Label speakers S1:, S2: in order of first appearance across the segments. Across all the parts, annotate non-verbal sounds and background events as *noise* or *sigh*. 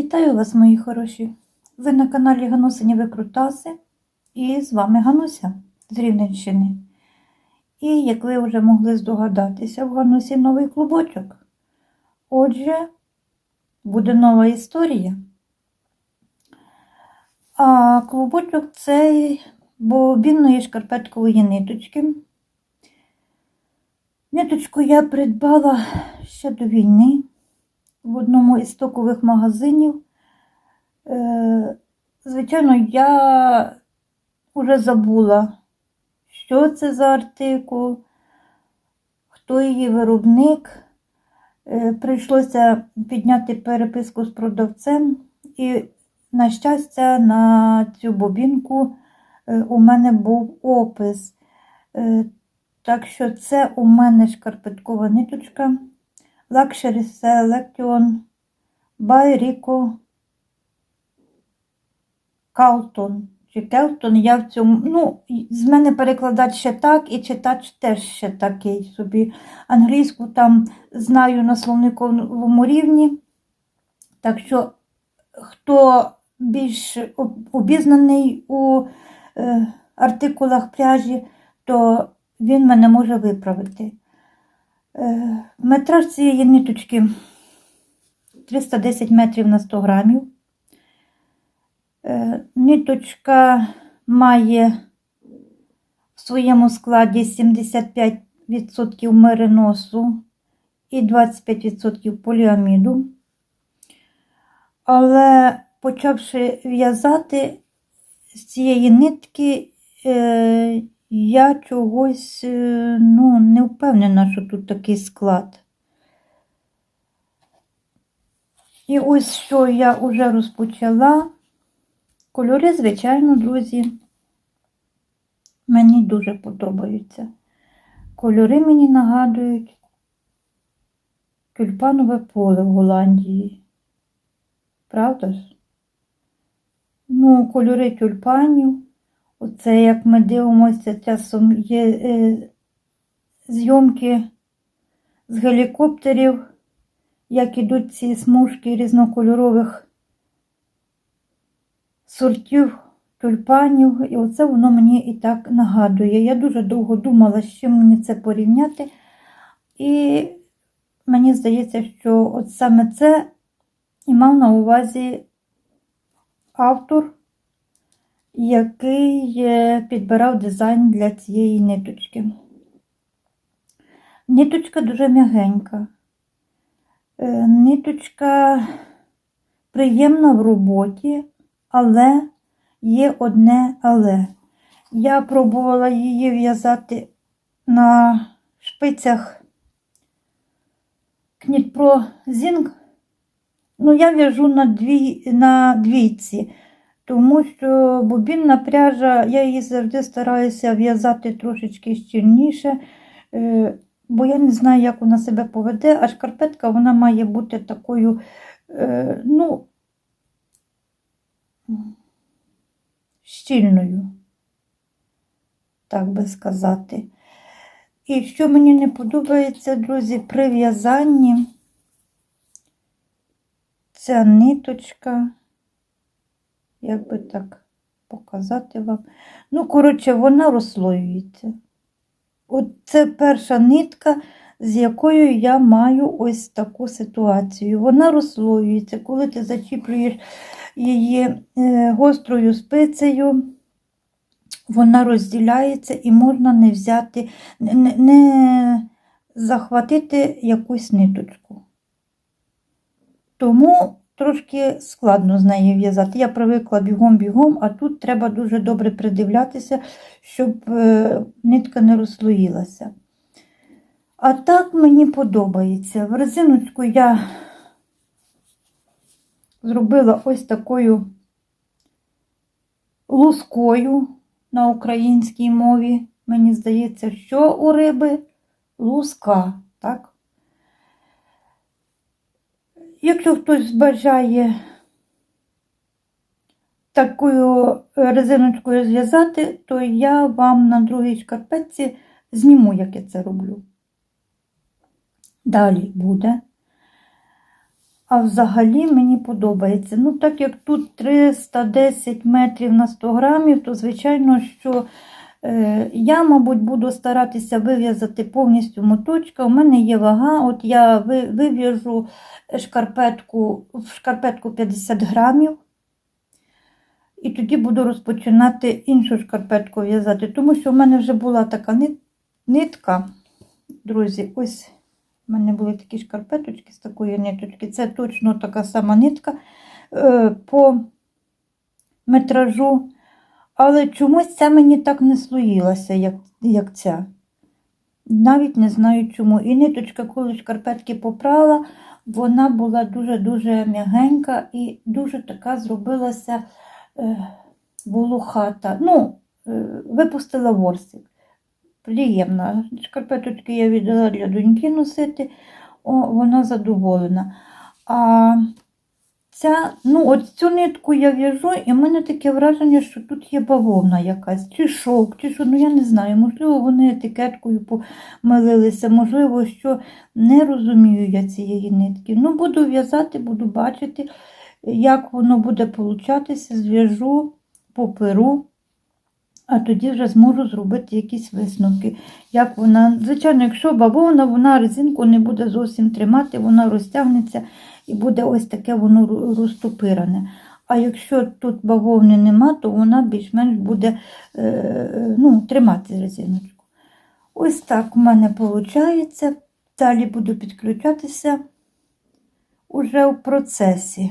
S1: Вітаю вас, мої хороші! Ви на каналі Ганусині Викрутаси і з вами Гануся з Рівненщини. І як ви вже могли здогадатися, в Ганусі новий клубочок. Отже, буде нова історія. А клубочок цей бобінної шкарпеткової ниточки. Ниточку я придбала ще до війни в одному із стокових магазинів. Е, Звичайно, я вже забула, що це за артикул, хто її виробник. Е, Прийшлося підняти переписку з продавцем, і, на щастя, на цю бобінку е, у мене був опис. Так що це у мене шкарпеткова ниточка. Luxury Selection by Rico Калтон. Чи Келтон, я в цьому, ну, з мене перекладач ще так, і читач теж ще такий собі. Англійську там знаю на словниковому рівні. Так що, хто більш обізнаний у е, артикулах пряжі, то він мене може виправити. Е, Метраж цієї ниточки 310 метрів на 100 грамів. Е, Ниточка має в своєму складі 75% мериносу і 25% поліаміду. Але почавши в'язати з цієї нитки, е, я чогось е, ну, не впевнена, що тут такий склад. І ось що я вже розпочала. Кольори, звичайно, друзі, мені дуже подобаються. Кольори мені нагадують тюльпанове поле в Голландії. Правда ж? Ну, кольори тюльпанів. Оце, як ми дивимося, часом є е, зйомки з гелікоптерів, як ідуть ці смужки різнокольорових сортів тюльпанів. І оце воно мені і так нагадує. Я дуже довго думала, з чим мені це порівняти. І мені здається, що от саме це і мав на увазі автор який підбирав дизайн для цієї ниточки. Ниточка дуже м'ягенька. Е, ниточка приємна в роботі, але є одне але. Я пробувала її в'язати на шпицях Кнітпро Зінг. Ну, я в'яжу на, дві, на двійці. Тому що бобінна пряжа, я її завжди стараюся в'язати трошечки щільніше, е, бо я не знаю, як вона себе поведе, а шкарпетка вона має бути такою, е, ну, щільною, так би сказати. І що мені не подобається, друзі, при в'язанні ця ниточка як би так показати вам. Ну, коротше, вона розслоюється. От це перша нитка, з якою я маю ось таку ситуацію. Вона розслоюється, коли ти зачіплюєш її е, гострою спицею, вона розділяється і можна не взяти, не, не захватити якусь ниточку. Тому трошки складно з нею в'язати. Я привикла бігом-бігом, а тут треба дуже добре придивлятися, щоб е, нитка не розслоїлася. А так мені подобається. В резиночку я зробила ось такою лускою на українській мові. Мені здається, що у риби луска, так? Якщо хтось бажає такою резиночкою зв'язати, то я вам на другій шкарпетці зніму, як я це роблю. Далі буде. А взагалі мені подобається. Ну, так як тут 310 метрів на 100 грамів, то звичайно, що я, мабуть, буду старатися вив'язати повністю моточка. У мене є вага, от я вив'яжу шкарпетку, в шкарпетку 50 грамів. І тоді буду розпочинати іншу шкарпетку в'язати, тому що в мене вже була така нитка. Друзі, ось у мене були такі шкарпеточки з такої ниточки. Це точно така сама нитка е, по метражу. Але чомусь це мені так не слоїлося, як, як ця. Навіть не знаю чому. І ниточка, коли шкарпетки попрала, вона була дуже-дуже м'ягенька і дуже така зробилася е, волохата. Ну, е, випустила ворсик. Приємна. Шкарпеточки я віддала для доньки носити, О, вона задоволена. А ця, ну, от цю нитку я в'яжу, і в мене таке враження, що тут є бавовна якась, чи шовк, чи що, ну я не знаю. Можливо, вони етикеткою помилилися, можливо, що не розумію я цієї нитки. Ну, буду в'язати, буду бачити, як воно буде получатися, зв'яжу, поперу. А тоді вже зможу зробити якісь висновки. Як вона, звичайно, якщо бавовна, вона резинку не буде зовсім тримати, вона розтягнеться і буде ось таке воно розтопирене. А якщо тут бавовни нема, то вона більш-менш буде е, ну, тримати резиночку. Ось так у мене виходить. Далі буду підключатися уже в процесі.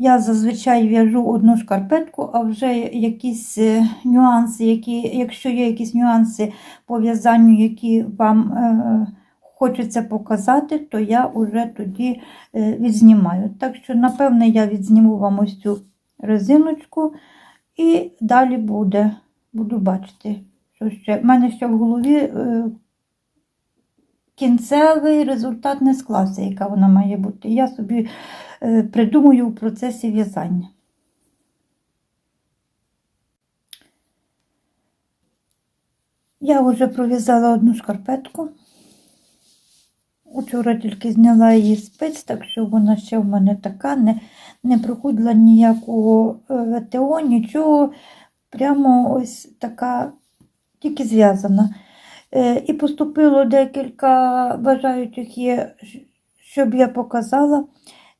S1: Я зазвичай в'яжу одну шкарпетку, а вже якісь е, нюанси, які, якщо є якісь нюанси по в'язанню, які вам е, хочеться показати, то я вже тоді е, відзнімаю. Так що, напевне, я відзніму вам ось цю резиночку і далі буде, буду бачити, що ще. У мене ще в голові е, кінцевий результат не склався, яка вона має бути. Я собі придумую в процесі в'язання. Я вже пров'язала одну шкарпетку. Учора тільки зняла її спиць, так що вона ще в мене така, не, не проходила ніякого е, ВТО, нічого. Прямо ось така, тільки зв'язана. Е, І поступило декілька бажаючих є, щоб я показала,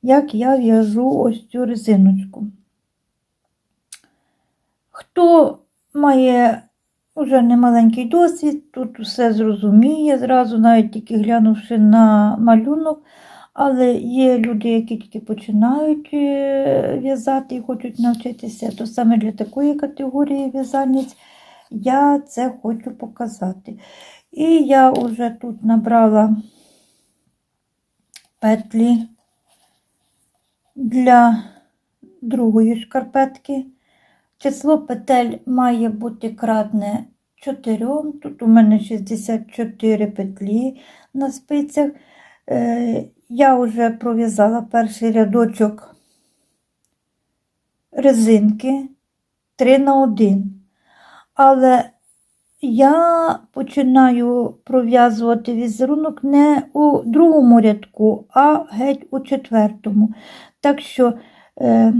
S1: як я в'яжу ось цю резиночку. Хто має вже немаленький досвід, тут все зрозуміє, зразу навіть тільки глянувши на малюнок. Але є люди, які тільки починають е, в'язати і хочуть навчитися, то саме для такої категорії в'язальниць я це хочу показати. І я вже тут набрала петлі для другої шкарпетки. Число петель має бути кратне 4. Тут у мене 64 петлі на спицях. Е, Я вже пров'язала перший рядочок резинки 3 на 1. Але я починаю пров'язувати візерунок не у другому рядку, а геть у четвертому. Так що е,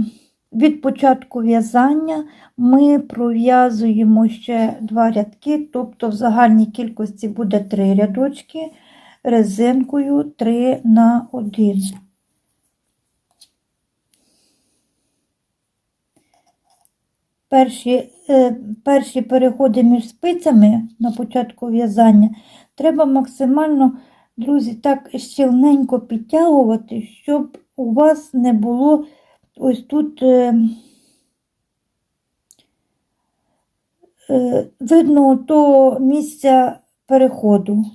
S1: від початку в'язання ми пров'язуємо ще два рядки, тобто в загальній кількості буде три рядочки резинкою 3 на 1. Перші, е, перші переходи між спицями на початку в'язання треба максимально, друзі, так щільненько підтягувати, щоб у вас не було ось тут е, е, видно того місця переходу.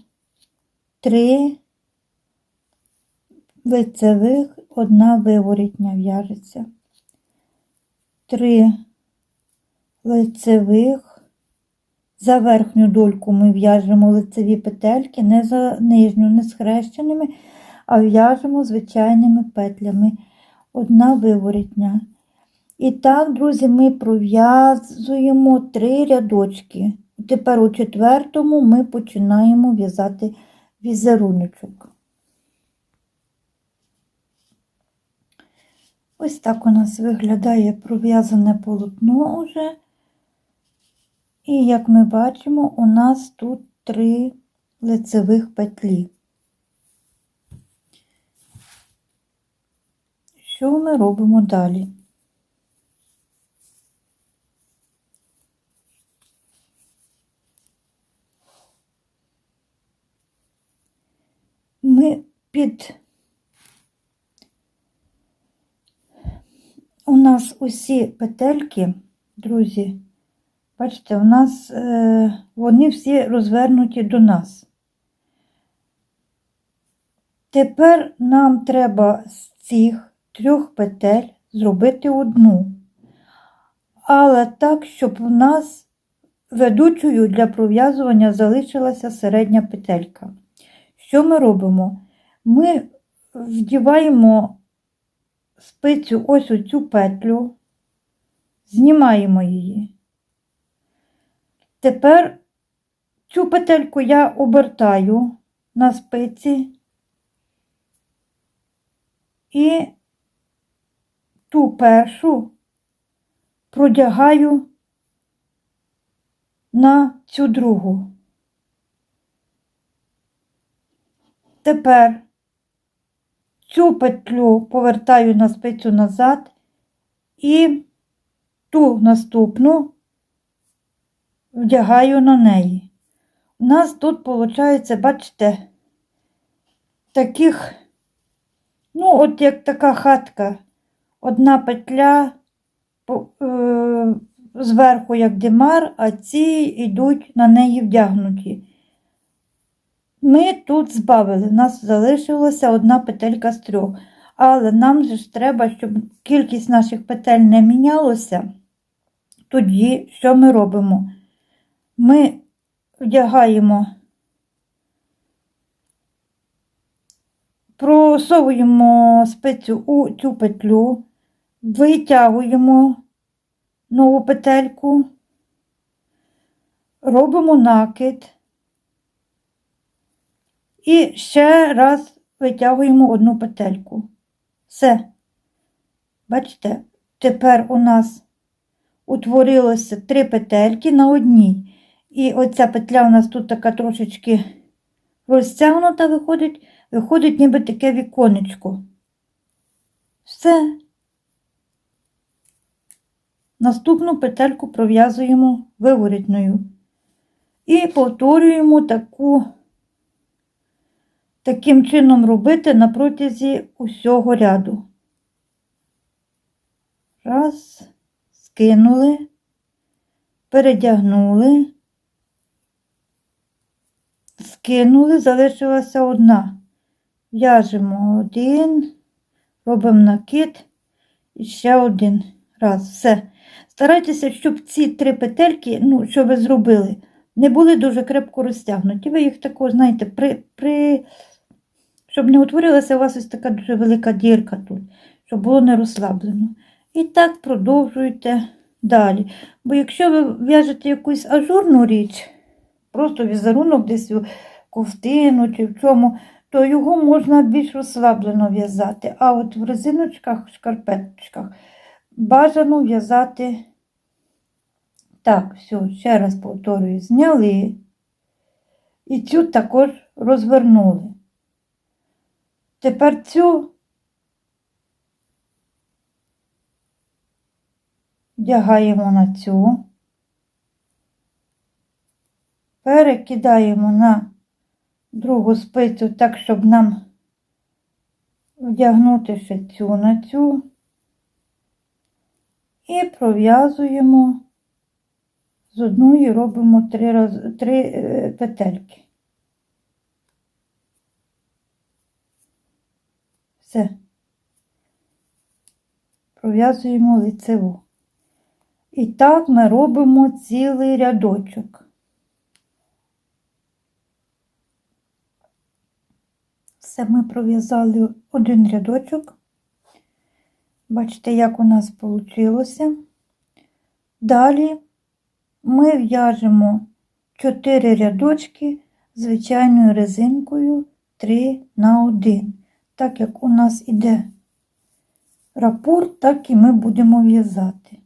S1: Три лицевих, одна виворітня в'яжеться. Три лицевих. За верхню дольку ми в'яжемо лицеві петельки, не за нижню, не схрещеними, а в'яжемо звичайними петлями. Одна виворітня. І так, друзі, ми пров'язуємо три рядочки. Тепер у четвертому ми починаємо в'язати візеруночок. Ось так у нас виглядає пров'язане полотно уже. І як ми бачимо, у нас тут три лицевих петлі. Що ми робимо далі? Ми під у нас усі петельки, друзі, бачите, у нас е, вони всі розвернуті до нас. Тепер нам треба з цих трьох петель зробити одну, але так, щоб у нас ведучою для пров'язування залишилася середня петелька. Що ми робимо? Ми вдіваємо спицю ось у цю петлю, знімаємо її. Тепер цю петельку я обертаю на спиці і ту першу продягаю на цю другу. Тепер цю петлю повертаю на спицю назад і ту наступну вдягаю на неї. У нас тут, виходить, бачите, таких, ну, от як така хатка, одна петля е, зверху, як димар, а ці йдуть на неї вдягнуті. Ми тут збавили, у нас залишилася одна петелька з трьох. Але нам же ж треба, щоб кількість наших петель не мінялося. Тоді що ми робимо? Ми вдягаємо, просовуємо спицю у цю петлю, витягуємо нову петельку, робимо накид. І ще раз витягуємо одну петельку. Все. Бачите, тепер у нас утворилося три петельки на одній. І оця петля у нас тут така трошечки розтягнута виходить, виходить ніби таке віконечко. Все. Наступну петельку пров'язуємо виворітною. І повторюємо таку таким чином робити на протязі усього ряду. Раз, скинули, передягнули, скинули, залишилася одна. В'яжемо один, робимо накид і ще один раз. Все. Старайтеся, щоб ці три петельки, ну, що ви зробили, не були дуже крепко розтягнуті. Ви їх також, знаєте, при, при щоб не утворилася у вас ось така дуже велика дірка тут, щоб було не розслаблено. І так продовжуйте далі. Бо якщо ви в'яжете якусь ажурну річ, просто візерунок десь у ковтину чи в чому, то його можна більш розслаблено в'язати. А от в резиночках, шкарпеточках бажано в'язати. Так, все, ще раз повторюю, зняли. І цю також розвернули. Тепер цю вдягаємо на цю, перекидаємо на другу спицю так, щоб нам вдягнути ще цю на цю і пров'язуємо з одної робимо три, раз, три е, петельки. Все. Пров'язуємо лицеву. І так ми робимо цілий рядочок. Все ми пров'язали один рядочок. Бачите, як у нас вийшло. Далі ми в'яжемо 4 рядочки звичайною резинкою 3 на 1 так як у нас іде рапорт, так і ми будемо в'язати.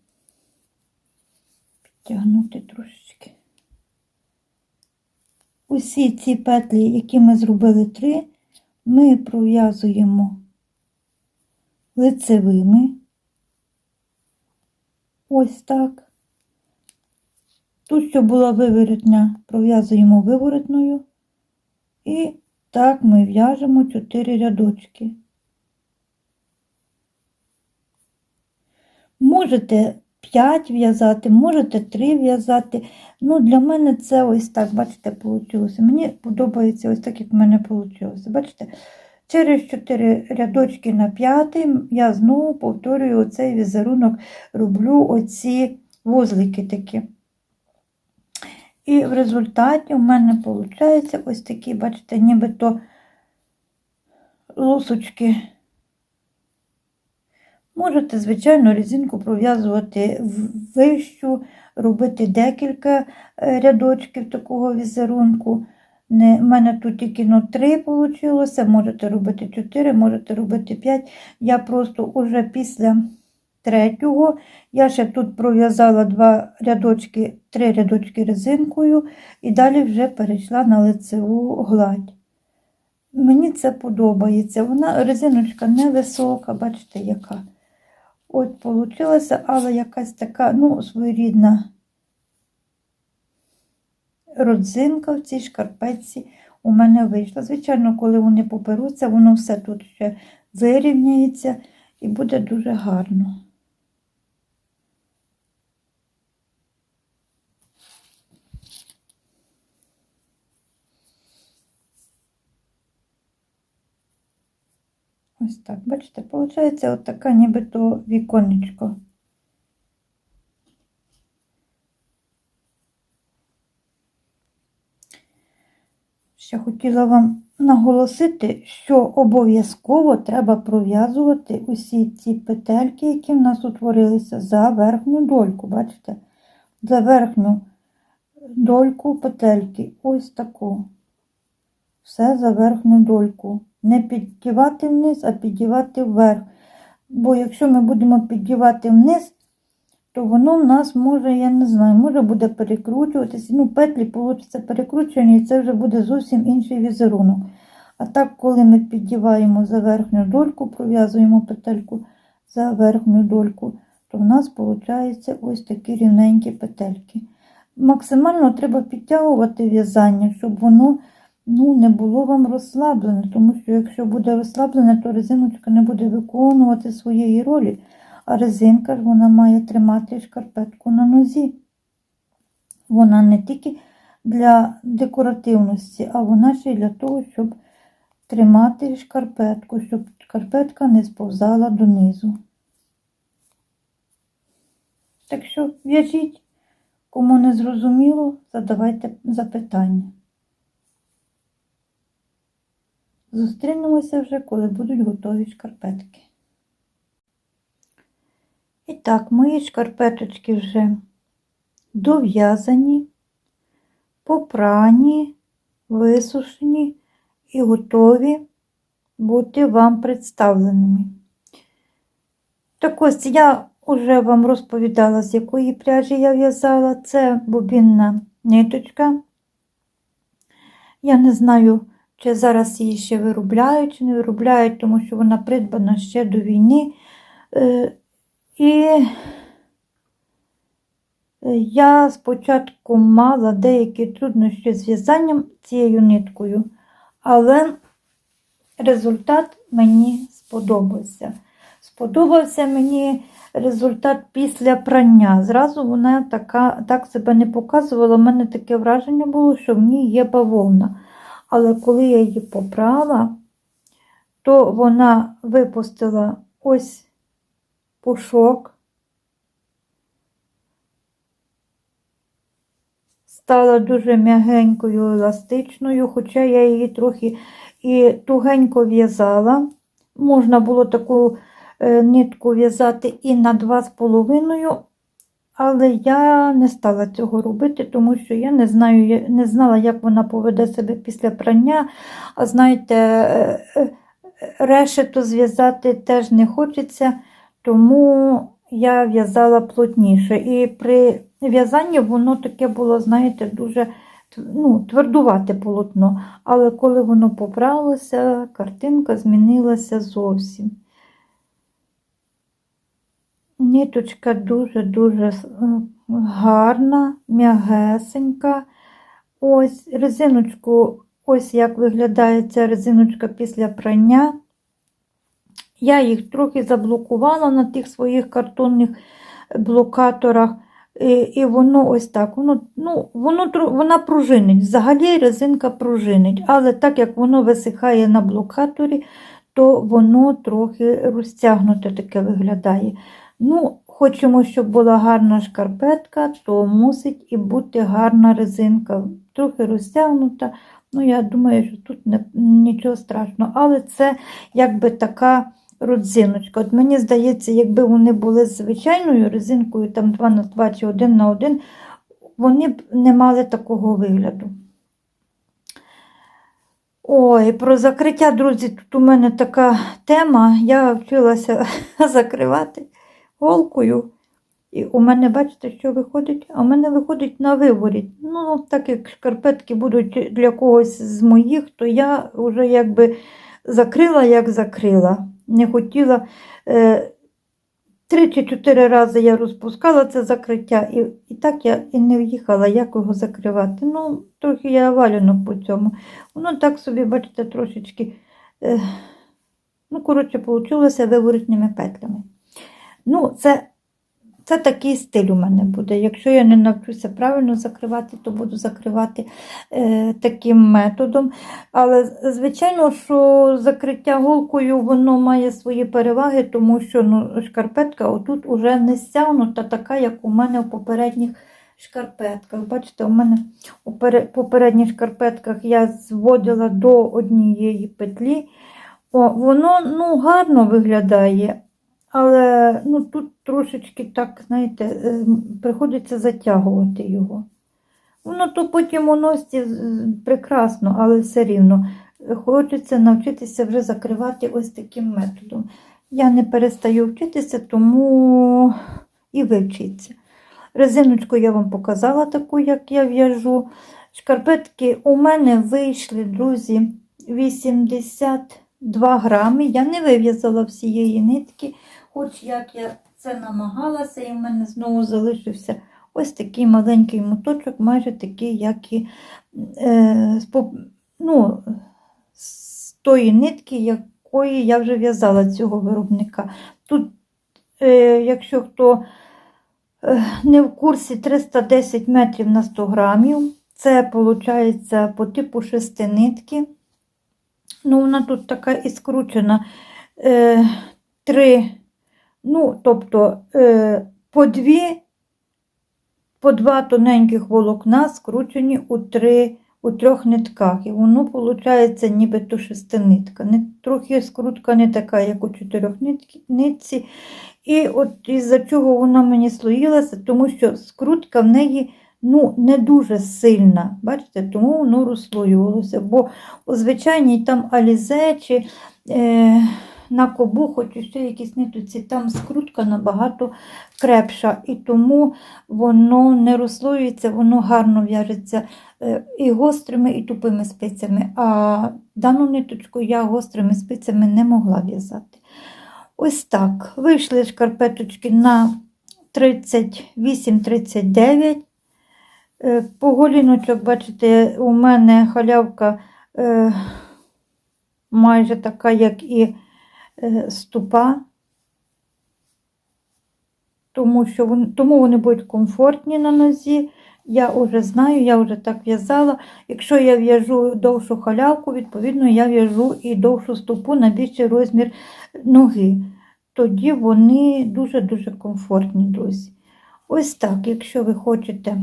S1: Підтягнути трошечки. Усі ці петлі, які ми зробили три, ми пров'язуємо лицевими. Ось так. Ту, що була виворотня, пров'язуємо виворотною. І так ми в'яжемо 4 рядочки. Можете 5 в'язати, можете 3 в'язати. Ну, для мене це ось так, бачите, вийшло. Мені подобається ось так, як в мене вийшло. Бачите? Через 4 рядочки на 5 я знову повторюю оцей візерунок, роблю оці вузлики такі. І в результаті у мене виходить ось такі, бачите, нібито лусочки. Можете, звичайно, резинку пров'язувати вищу, робити декілька е, рядочків такого візерунку. Не, в мене тут тільки ну, 3 вийшло, можете робити 4, можете робити 5. Я просто уже після третього я ще тут пров'язала два рядочки, три рядочки резинкою і далі вже перейшла на лицеву гладь. Мені це подобається. Вона резиночка невисока, бачите, яка. От вийшла, але якась така, ну, своєрідна родзинка в цій шкарпетці у мене вийшла. Звичайно, коли вони поперуться, воно все тут ще вирівняється і буде дуже гарно. Ось так, бачите, виходить от така нібито віконечко. Ще хотіла вам наголосити, що обов'язково треба пров'язувати усі ці петельки, які в нас утворилися, за верхню дольку. Бачите? За верхню дольку петельки. Ось таку. Все за верхню дольку. Не піддівати вниз, а піддівати вверх. Бо якщо ми будемо піддівати вниз, то воно в нас може, я не знаю, може буде перекручуватися. Ну, петлі получаться перекручені, і це вже буде зовсім інший візерунок. А так, коли ми піддіваємо за верхню дольку, пров'язуємо петельку за верхню дольку, то в нас виходить ось такі рівненькі петельки. Максимально треба підтягувати в'язання, щоб воно ну, не було вам розслаблене, тому що якщо буде розслаблене, то резиночка не буде виконувати своєї ролі. А резинка ж вона має тримати шкарпетку на нозі. Вона не тільки для декоративності, а вона ще й для того, щоб тримати шкарпетку, щоб шкарпетка не сповзала донизу. Так що в'яжіть, кому не зрозуміло, задавайте запитання. Зустрінемося вже, коли будуть готові шкарпетки. І так, мої шкарпеточки вже дов'язані, попрані, висушені і готові бути вам представленими. Так ось я вже вам розповідала, з якої пряжі я в'язала. Це бобінна ниточка. Я не знаю, чи зараз її ще виробляють, чи не виробляють, тому що вона придбана ще до війни. Е, і я спочатку мала деякі труднощі з в'язанням цією ниткою, але результат мені сподобався. Сподобався мені результат після прання. Зразу вона така, так себе не показувала. У мене таке враження було, що в ній є бавовна. Але коли я її попрала, то вона випустила ось пушок, стала дуже м'ягенькою, еластичною, хоча я її трохи і тугенько в'язала. Можна було таку е, нитку в'язати і на 2,5, але я не стала цього робити, тому що я не знаю, не знала, як вона поведе себе після прання. А знаєте, е, е, зв'язати теж не хочеться, тому я в'язала плотніше. І при в'язанні воно таке було, знаєте, дуже ну, твердувате полотно. Але коли воно поправилося, картинка змінилася зовсім. Ниточка дуже-дуже е, гарна, м'ягесенька. Ось резиночку, ось як виглядає ця резиночка після прання. Я їх трохи заблокувала на тих своїх картонних блокаторах. І, і воно ось так. Воно, ну, воно, вона пружинить. Взагалі резинка пружинить. Але так як воно висихає на блокаторі, то воно трохи розтягнуте таке виглядає. Ну, хочемо, щоб була гарна шкарпетка, то мусить і бути гарна резинка. Трохи розтягнута. Ну, я думаю, що тут не, нічого страшного. Але це якби така родзиночка. От мені здається, якби вони були звичайною резинкою, там 2 на 2 чи 1 на 1, вони б не мали такого вигляду. Ой, про закриття, друзі, тут у мене така тема. Я вчилася *laughs* закривати голкою. І у мене, бачите, що виходить? А у мене виходить на виворіт. Ну, так як шкарпетки будуть для когось з моїх, то я вже якби закрила, як закрила. Не хотіла. Е, Три чи чотири рази я розпускала це закриття, і, і так я і не в'їхала, як його закривати. Ну, трохи я валянок по цьому. Воно так собі, бачите, трошечки, е, ну, коротше, вийшло виворітними петлями. Ну, це, це такий стиль у мене буде. Якщо я не навчуся правильно закривати, то буду закривати е, таким методом. Але, звичайно, що закриття голкою воно має свої переваги, тому що ну, шкарпетка отут уже не стягнута, така, як у мене в попередніх шкарпетках. Бачите, у мене у попередніх шкарпетках я зводила до однієї петлі. О, воно ну, гарно виглядає, але ну, тут трошечки так, знаєте, е, приходиться затягувати його. Воно то потім у носці з- прекрасно, але все рівно хочеться навчитися вже закривати ось таким методом. Я не перестаю вчитися, тому і ви вчіться. Резиночку я вам показала таку, як я в'яжу. Шкарпетки у мене вийшли, друзі, 82 грами. Я не вив'язала всієї нитки, хоч як я це намагалася, і в мене знову залишився ось такий маленький моточок, майже такий, як і е, ну, з тої нитки, якої я вже в'язала цього виробника. Тут, е, якщо хто е, не в курсі 310 метрів на 100 грамів. Це виходить по типу шестинитки. Ну, вона тут така і скручена. Е, три, ну, тобто е, по дві, по два тоненьких волокна скручені у, три, у трьох нитках. І воно виходить нібито шестинитка. Не, трохи скрутка не така, як у чотирьох нитці. І от із-за чого вона мені слоїлася, тому що скрутка в неї ну, не дуже сильна. Бачите, тому воно розслоювалося. Бо у звичайній там алізе чи е, на кобуху, чи ще якісь ниточці, там скрутка набагато крепша. І тому воно не розслоюється, воно гарно в'яжеться е, і гострими, і тупими спицями. А дану ниточку я гострими спицями не могла в'язати. Ось так. Вийшли шкарпеточки на 38-39. Е, По голіночок, бачите, у мене халявка е, майже така, як і е, ступа. Тому, що вони, тому вони будуть комфортні на нозі. Я вже знаю, я вже так в'язала. Якщо я в'яжу довшу халявку, відповідно, я в'яжу і довшу стопу на більший розмір ноги. Тоді вони дуже-дуже комфортні, друзі. Ось так, якщо ви хочете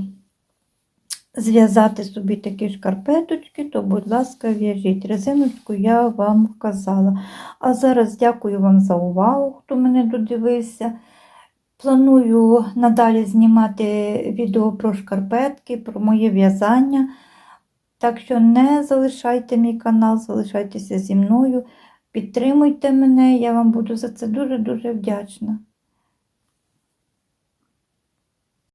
S1: зв'язати собі такі шкарпеточки, то, будь ласка, в'яжіть. Резиночку я вам вказала. А зараз дякую вам за увагу, хто мене додивився. Планую надалі знімати відео про шкарпетки, про моє в'язання. Так що не залишайте мій канал, залишайтеся зі мною. підтримуйте мене, я вам буду за це дуже-дуже вдячна.